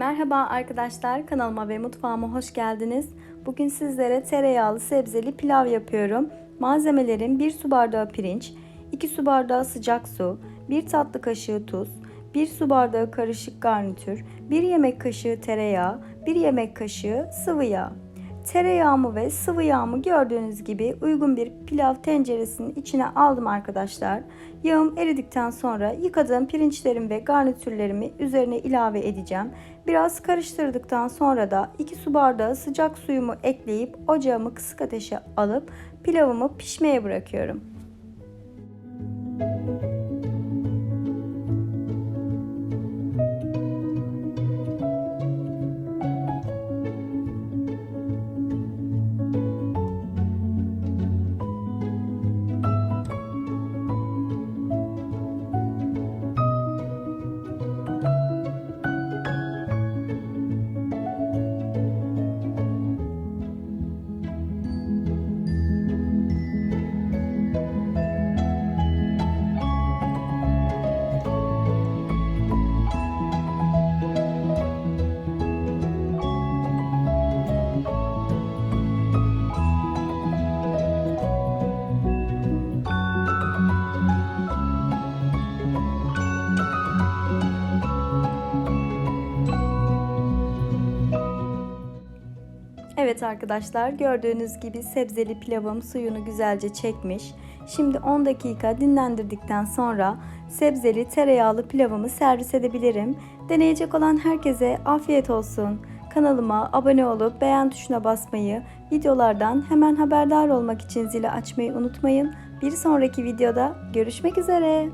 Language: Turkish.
Merhaba arkadaşlar, kanalıma ve mutfağıma hoş geldiniz. Bugün sizlere tereyağlı sebzeli pilav yapıyorum. Malzemelerim 1 su bardağı pirinç, 2 su bardağı sıcak su, 1 tatlı kaşığı tuz, 1 su bardağı karışık garnitür, 1 yemek kaşığı tereyağı, 1 yemek kaşığı sıvı yağ. Tereyağımı ve sıvı yağımı gördüğünüz gibi uygun bir pilav tenceresinin içine aldım arkadaşlar. Yağım eridikten sonra yıkadığım pirinçlerim ve garnitürlerimi üzerine ilave edeceğim. Biraz karıştırdıktan sonra da 2 su bardağı sıcak suyumu ekleyip ocağımı kısık ateşe alıp pilavımı pişmeye bırakıyorum. Evet arkadaşlar gördüğünüz gibi sebzeli pilavım suyunu güzelce çekmiş. Şimdi 10 dakika dinlendirdikten sonra sebzeli tereyağlı pilavımı servis edebilirim. Deneyecek olan herkese afiyet olsun. Kanalıma abone olup beğen tuşuna basmayı, videolardan hemen haberdar olmak için zili açmayı unutmayın. Bir sonraki videoda görüşmek üzere.